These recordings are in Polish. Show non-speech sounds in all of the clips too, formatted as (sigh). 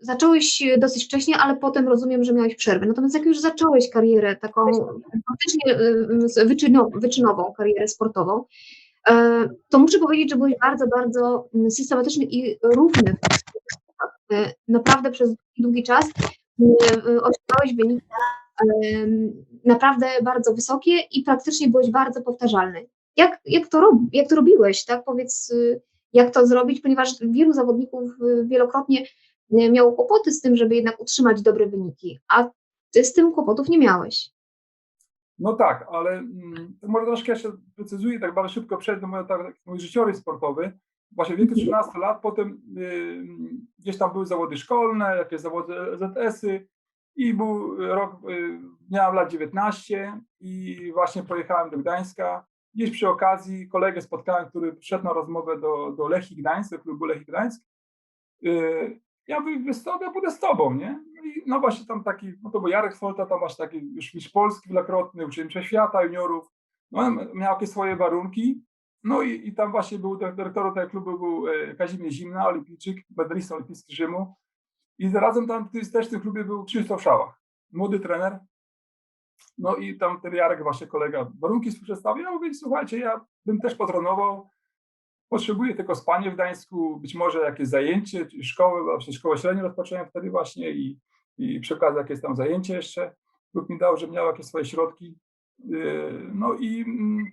zacząłeś dosyć wcześnie, ale potem rozumiem, że miałeś przerwę. Natomiast jak już zacząłeś karierę taką faktycznie y, wyczyno, wyczynową, karierę sportową, e, to muszę powiedzieć, że byłeś bardzo, bardzo systematyczny i równy. E, naprawdę przez długi czas osiągałeś wyniki naprawdę bardzo wysokie i praktycznie byłeś bardzo powtarzalny. Jak, jak, to, rob, jak to robiłeś, tak? Powiedz, y, jak to zrobić, ponieważ wielu zawodników y, wielokrotnie miało kłopoty z tym, żeby jednak utrzymać dobre wyniki, a ty z tym kłopotów nie miałeś. No tak, ale mm, może troszkę jeszcze precyzuję, tak bardzo szybko przejdę tak, mój życiorys sportowy. Właśnie w wieku 13 mhm. lat, potem y, gdzieś tam były zawody szkolne, jakieś zawody ZS-y i był rok, y, miałem lat 19 i właśnie pojechałem do Gdańska. Gdzieś przy okazji kolegę spotkałem, który przyszedł na rozmowę do, do Lechii Gdańsk, do klubu Lechii Gdańsk. Y, ja mówię, ja pójdę z tobą, nie? No, i, no właśnie tam taki, no to był Jarek Folta, tam masz taki już mistrz Polski wielokrotny, się świata, juniorów. No, miał jakieś swoje warunki. No i, i tam właśnie był dyrektorem tego klubu był e, Kazimierz Zimna, olimpijczyk, medalista olimpijski Rzymu. I zarazem tam też w tym klubie był Krzysztof Szałach, młody trener. No i tam ten Jarek, właśnie kolega, warunki przedstawił. Ja mówię, słuchajcie, ja bym też potrenował, potrzebuję tylko spanie w Gdańsku, być może jakieś zajęcie, szkoły, właśnie szkołę średnią rozpocząłem wtedy właśnie i, i przy okazji jakieś tam zajęcie jeszcze. Lub mi dał, że miał jakieś swoje środki. Yy, no i mm,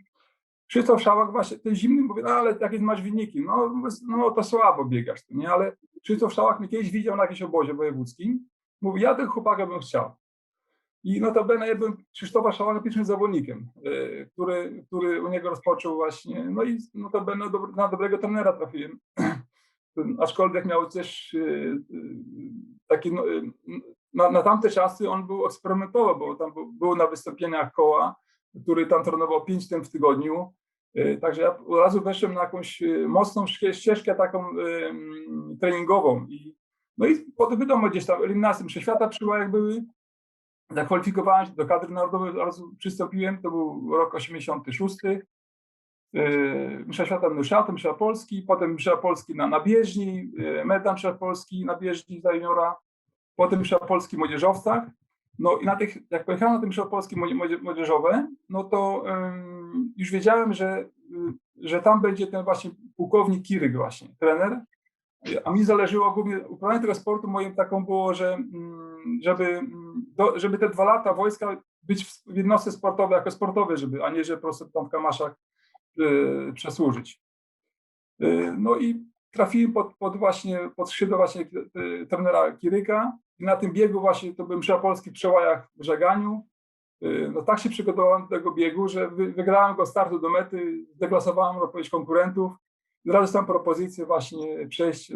Krzysztof Szałak właśnie ten zimny mówi, no ale jakie masz wyniki? No, no to słabo biegasz, nie? Ale Krzysztof Szałak mnie kiedyś widział na jakimś obozie wojewódzkim. Mówi, ja tego chłopaka bym chciał. I notabene ja byłem Krzysztofa Szałaka pierwszym zawodnikiem, yy, który, który u niego rozpoczął właśnie, no i notabene na dobrego trenera trafiłem. (clears throat) Aczkolwiek miał też yy, taki, no, na, na tamte czasy on był eksperymentowy, bo tam był, był na wystąpieniach koła, który tam trenował pięć dni w tygodniu. Także ja od razu weszłem na jakąś mocną ścieżkę taką treningową. I, no i potem wiadomo, gdzieś tam eliminacje Świata przybyła jak były. Zakwalifikowałem się do kadry narodowej, od razu przystąpiłem, to był rok 86. Msza Świata Msza, Msza Polski, potem Msza Polski na, na bieżni, medal Msza Polski na bieżni za juniora, potem Msza Polski młodzieżowcach. No i na tych, jak pojechałem na tym Mistrzostwa Polskie Młodzieżowe, no to um, już wiedziałem, że, y, że tam będzie ten właśnie pułkownik Kiryk właśnie, trener, a mi zależało głównie, uprawianie tego sportu moim taką było, że mm, żeby, mm, do, żeby te dwa lata wojska być w jednostce sportowej jako sportowe, żeby, a nie, że po prostu tam w kamaszach y, przesłużyć. Y, no i trafiłem pod, pod właśnie, pod skrzydło właśnie y, trenera Kiryka, i na tym biegu właśnie to byłem Polski w przełajach w żeganiu. Y, no tak się przygotowałem do tego biegu, że wygrałem go startu do mety, deklasowałem odpowiedź konkurentów. Zaraz tam propozycję właśnie przejść, y,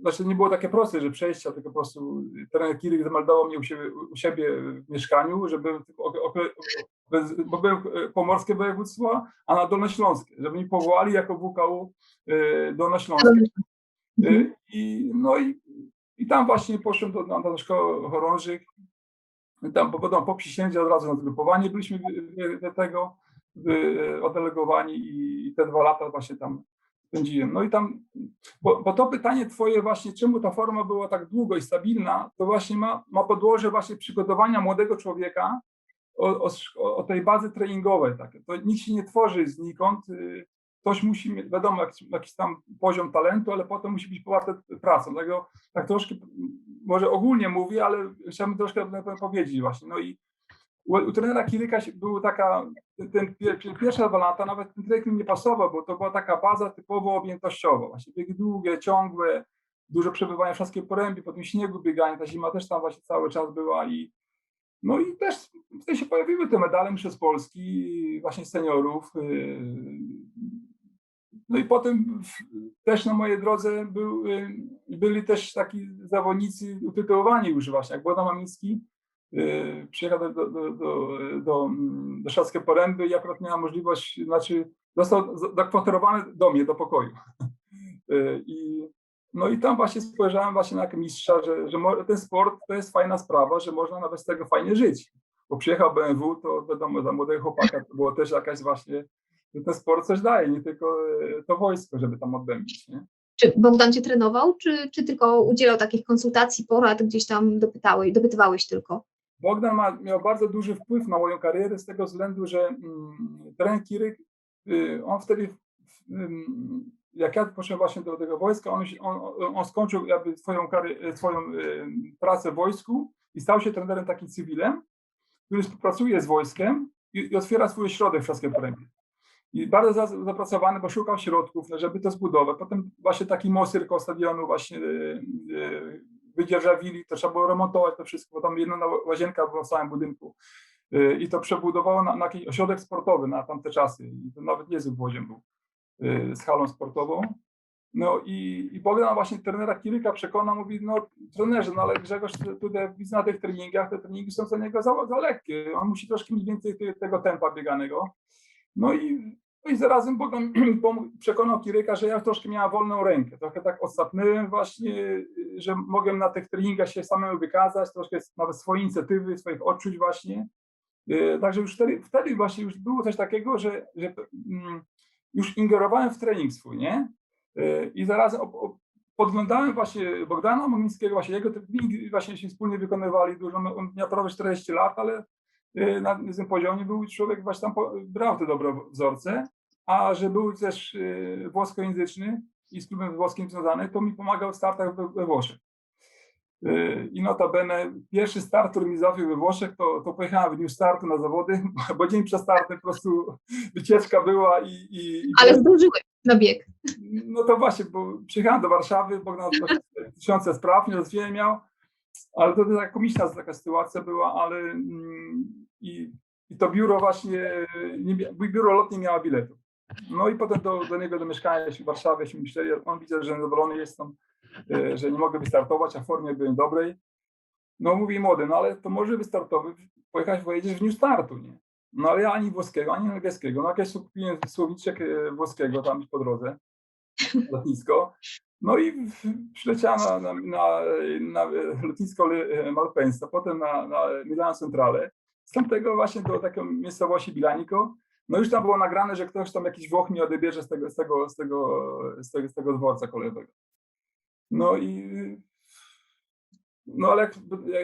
znaczy nie było takie proste, że przejścia, tylko po prostu trener Kirik zameldował mnie u siebie, u siebie w mieszkaniu, żeby bo byłem y, pomorskie województwo, a na Dolnośląskie, żeby mi powołali jako WKU Dolnośląskie. I, no i i tam właśnie poszłem do, do, do szkoły chorążych. Tam potem po przysiędze od razu na zgrupowanie byliśmy do tego oddelegowani i te dwa lata właśnie tam spędziłem. No i tam, bo, bo, to pytanie twoje właśnie, czemu ta forma była tak długo i stabilna, to właśnie ma, ma podłoże właśnie przygotowania młodego człowieka o, o, o tej bazy treningowej. Takie. To nic się nie tworzy znikąd. Y, ktoś musi mieć, wiadomo, jakiś, jakiś tam poziom talentu, ale potem musi być poparte pracą. Dlatego tak troszkę, może ogólnie mówię, ale chciałbym troszkę powiedzieć właśnie. No i u, trenera Kiryka był taka, ten, ten pierwsze dwa lata, nawet ten trening nie pasował, bo to była taka baza typowo objętościowa. Właśnie biegi długie, ciągłe, dużo przebywania w Szaskie Porębie, po tym śniegu biegania, ta zima też tam właśnie cały czas była i no i też wtedy się pojawiły te medale przez Polski, właśnie seniorów. Y, no i potem też na mojej drodze był, y, byli też taki zawodnicy utytułowani już właśnie, jak Bogdan Mamiński, przyjechał do, do, do, do, do, do Szackie Poręby i akurat miała możliwość, znaczy został zakwaterowany do mnie, do pokoju. (laughs) Y, I, no i tam właśnie spojrzałem właśnie na mistrza, że, że ten sport to jest fajna sprawa, że można nawet z tego fajnie żyć. Bo przyjechał BMW, to wiadomo, dla młodego chłopaka to było też jakaś właśnie że ten sport coś daje, nie tylko e, to wojsko, żeby tam odbędzić. Nie? Czy Bogdan cię trenował, czy, czy tylko udzielał takich konsultacji, porad, gdzieś tam dopytałeś, dopytywałeś tylko? Bogdan ma, miał bardzo duży wpływ na moją karierę z tego względu, że mm, trener Kiryk, y, on wtedy, mm, jak ja poszedłem właśnie do tego wojska, on, on, on skończył jakby swoją, kary, swoją y, pracę w wojsku i stał się trenerem takim cywilem, który współpracuje z wojskiem i, i otwiera swój ośrodek w Trzaskiej Porębie. I bardzo za- zapracowany, bo szukał środków, żeby to zbudować. Potem właśnie taki most koło stadionu właśnie y, y, wydzierżawili, to trzeba było remontować to wszystko, bo tam jedna na- łazienka była w samym budynku. Y, I to przebudowało na, na jakiś ośrodek sportowy na tamte czasy. I to nawet niezły poziom był y, z halą sportową. No i, i Bogdan właśnie trenera Kiryka przekonał, mówi, no trenerze, no ale Grzegorz tu- tutaj widzę na tych treningach, te treningi są za niego za, za lekkie, on musi troszkę mieć więcej te- tego tempa bieganego. No i, no i zarazem Bogdan (clears throat) przekonał Kiryka, że ja troszkę miałem wolną rękę, trochę tak odsapnąłem właśnie, y, że mogę na tych treningach się samemu wykazać, troszkę nawet swoje inicjatywy, swoich odczuć właśnie. Y, Także już wtedy, wtedy właśnie już było coś takiego, że, że mm, już ingerowałem w trening swój, nie? Y, I zarazem podglądałem właśnie Bogdana Mogińskiego, właśnie jego treningi właśnie się wspólnie wykonywali dużo. No, On miał prawie 40 lat, ale y, na niezłym poziomie był człowiek właśnie tam brał te dobre wzorce, a że był też włoskojęzyczny i z klubem włoskim związany, to mi pomagał w startach we, we Włoszech. Y, I notabene pierwszy start, który mi załatwił we Włoszech, to, to pojechałem w dniu startu na zawody, (laughs) bo dzień przed startem po prostu (laughs) wycieczka była i... i, i Ale zdążyłeś na bieg. no to właśnie, bo przyjechałem do Warszawy, Bogdan (laughs) trochę tysiące spraw, nie rozwijanie miał, ale to taka komiczna taka sytuacja była, ale mm, i, i to biuro właśnie, nie, biuro lotnie miało biletu. No i potem do, do niego do mieszkania w Warszawie się myśleli, on widzę, że zadowolony jestem, e, że nie mogę wystartować, a w formie byłem dobrej. No mówi młody, no ale to może wystartować, pojechać, pojedziesz w dniu startu, nie? No ale ja ani włoskiego, ani angielskiego. No jakieś kupiłem słowniczek e, włoskiego tam po drodze, lotnisko. No i przyleciałem na, na, na, na lotnisko Le- Malpensa, potem na, na Milano Centrale. Z tamtego właśnie do takiej miejscowości Bilanico. No już tam było nagrane, że ktoś tam jakiś Włoch mi odebierze z tego, z tego, z tego, z tego, z tego dworca kolejowego. No i no ale jak,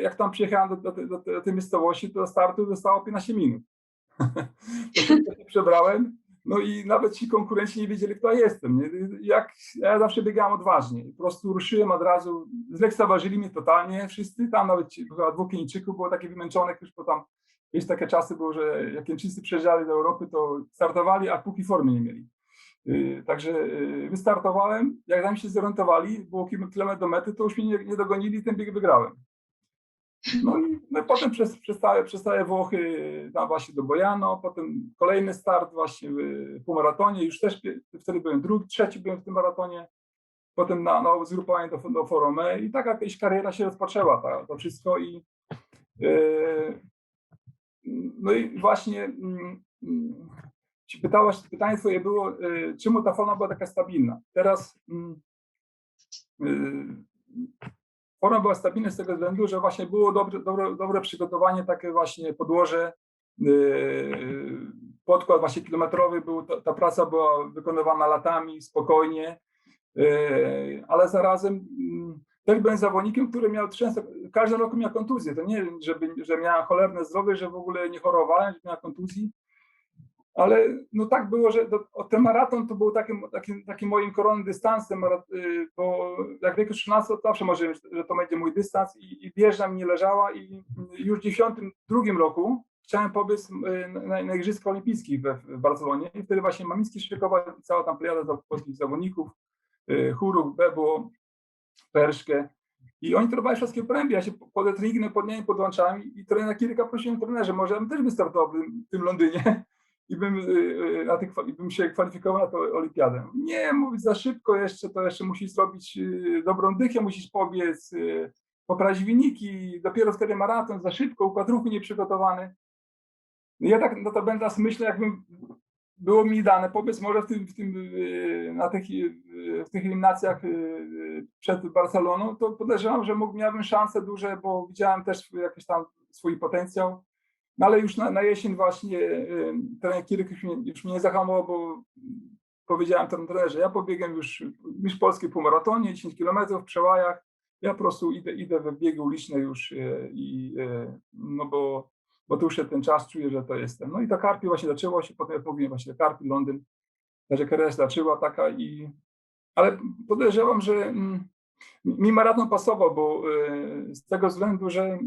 jak tam przyjechałem do, do, do, do tej miejscowości, to do startu zostało 15 minut. (laughs) Się przebrałem, no i nawet ci konkurenci nie wiedzieli, kto ja jestem. Nie? Jak, ja zawsze biegałem odważnie. Po prostu ruszyłem od razu, zlekceważyli mnie totalnie wszyscy. Tam nawet dwóch Kenijczyków było takie wymęczonych już, bo tam Kiedyś takie czasy że jak Chińczycy przyjeżdżali do Europy, to startowali, a póki formy nie mieli. Yy, Także yy, wystartowałem, jak tam się zorientowali, było kilka kilometrów do mety, to już mnie nie, dogonili i ten bieg wygrałem. No i no i potem przez, całe Włochy tam właśnie do Bojano, potem kolejny start właśnie w półmaratonie, już też wtedy byłem drugi, trzeci byłem w tym maratonie, potem na, na zgrupowanie do, do Forome i taka jakaś kariera się rozpoczęła, ta, to wszystko i no i właśnie mm, mm, pytałaś, pytanie twoje było, y, czemu ta forma była taka stabilna. Teraz mm, y, forma była stabilna z tego względu, że właśnie było dobre, dobre, dobre przygotowanie, takie właśnie podłoże, y, podkład właśnie kilometrowy był, ta, ta praca była wykonywana latami, spokojnie, ale zarazem też byłem zawodnikiem, który miał często, każdy roku miał kontuzję. To nie, żeby, że miałem cholerne zdrowie, że w ogóle nie chorowałem, że miałem kontuzji. Ale no tak było, że do, ten maraton to był takim, takim, takim moim koronnym dystansem, y, bo jak w wieku 13 to zawsze może, że to będzie mój dystans i, i wieża mi nie leżała i już w 92 roku chciałem pobiec y, na, na Igrzyska Olimpijskich we, w Barcelonie i wtedy właśnie Mamiński szykował cała tam plejada polskich zawodników, y, Chórów, Bebo, Perszkę. I oni trenowali wszystkie prębie, ja się po- po treningi pod dniami podłączałem i trener kilka prosiłem trenerze, może ja bym też wystartował w tym, w tym Londynie (laughs) i bym, y, y, na tych, bym się kwalifikował na tę olimpiadę. Nie, mówić za szybko jeszcze, to jeszcze musisz zrobić y, dobrą dychę, musisz pobiec, poprawić wyniki, dopiero wtedy maraton, za szybko, układ ruchu nieprzygotowany. No Ja tak no to będę myślę, jakbym było mi dane, powiedz może w tym, w tym y, na tych, y, w tych eliminacjach y, przed Barceloną, to podejrzewam, że mógł, miałbym szanse duże, bo widziałem też jakiś tam swój potencjał. No ale już na, na jesień właśnie trener Kiryk już mnie, już mnie nie zahamował, bo powiedziałem temu trenerze, ja pobiegłem już mistrz Polski po maratonie, 10 km w przełajach, ja po prostu idę, idę we biegi uliczne już i no bo, bo to już się ten czas czuję, że to jestem. No i ta Karpi właśnie zaczęła się, potem jak mówiłem właśnie Karpi, Londyn, kariera się zaczęła taka i ale podejrzewam, że mm, mi maraton pasował, bo e, z tego względu, że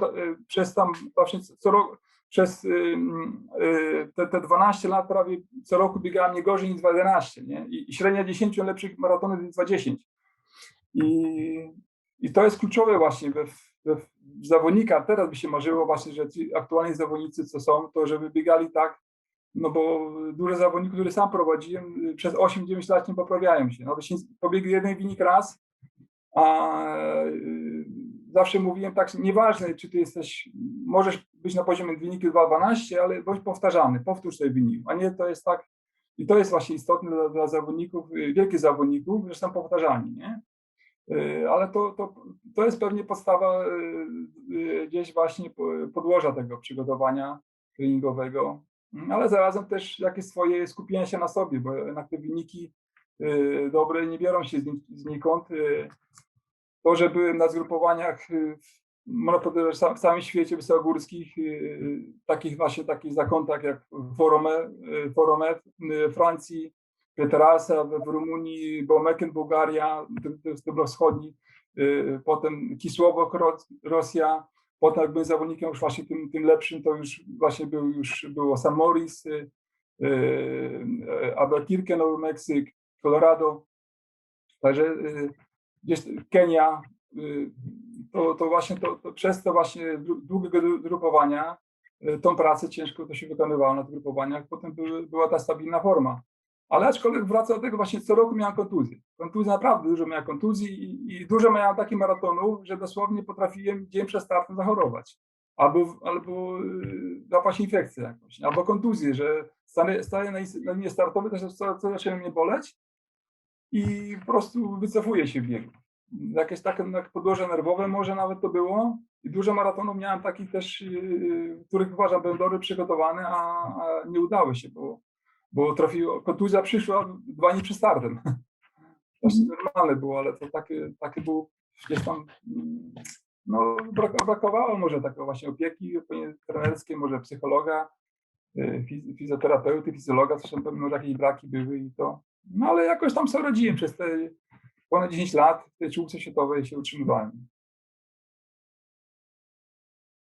ta- e, przez tam właśnie co roku, przez y, mm, te, te 12 lat prawie co roku biegałem nie gorzej niż 2.11, nie? I, i średnia 10 lepszych maratonów jest 2.10. I, I to jest kluczowe właśnie we, zawodnika. Teraz by się marzyło właśnie, że ci aktualni zawodnicy, co są, to żeby biegali tak, no bo dużo zawodników, które sam prowadziłem, y, przez 8-9 lat nie poprawiają się. No się pobiegł jeden wynik raz, a y, zawsze mówiłem tak, nieważne czy ty jesteś, możesz być na poziomie wyniku 2.12, ale bądź powtarzany, powtórz sobie wynik, a nie to jest tak, i to jest właśnie istotne dla, dla zawodników, y, wielkich zawodników, że są powtarzani, nie? Y, Ale to, to, to jest pewnie podstawa y, y, gdzieś właśnie po- podłoża tego przygotowania treningowego, ale zarazem też jakieś swoje skupienie się na sobie, bo jednak te wyniki dobre nie biorą się znik- znikąd. To, że byłem na zgrupowaniach y, w- całym świecie wysokogórskich, takich właśnie takich zakątkach jak Forome, Forome w Francji, Petrasa w, Rumunii, Bomecken, Bułgaria, to wschodni, y, potem Kisłowo, Ro- Rosja, potem jak byłem zawodnikiem już właśnie tym, tym lepszym, to już właśnie był już było San Moritz, y, y, Albuquerque, Nowy Meksyk, Colorado, także gdzieś Kenia, to, to właśnie to, to przez to właśnie dłu- długiego gru- grupowania, tą pracę ciężko to się wykonywało na tych grupowaniach, potem były, była ta stabilna forma. Ale aczkolwiek wracam do tego właśnie, co roku miałem kontuzję. Kontuzję naprawdę dużo miałem kontuzji i, i dużo miałem takich maratonów, że dosłownie potrafiłem dzień przed startem zachorować. Albo, albo y, złapać infekcję jakąś, albo kontuzję, że staję na, na linie startowej, to co, co zaczyna mnie boleć i po prostu wycofuję się w biegu. Jakieś takie jak podłoże nerwowe może nawet to było. I dużo maratonów miałem takich też, yy, których uważam będą dobrze przygotowane, a, a nie udały się, bo, bo trafiło, kontuzja przyszła dwa dni przed startem. To się normalne było, ale to takie, takie było gdzieś tam, mm, no brak- brakowało może takiej właśnie opieki trenerskiej, może psychologa, yy, fiz- fizjoterapeuty, fizjologa, zresztą pewnie może jakieś braki były i to, no ale jakoś tam sobie radziłem przez te ponad 10 lat w tej czołówce światowej się utrzymywałem.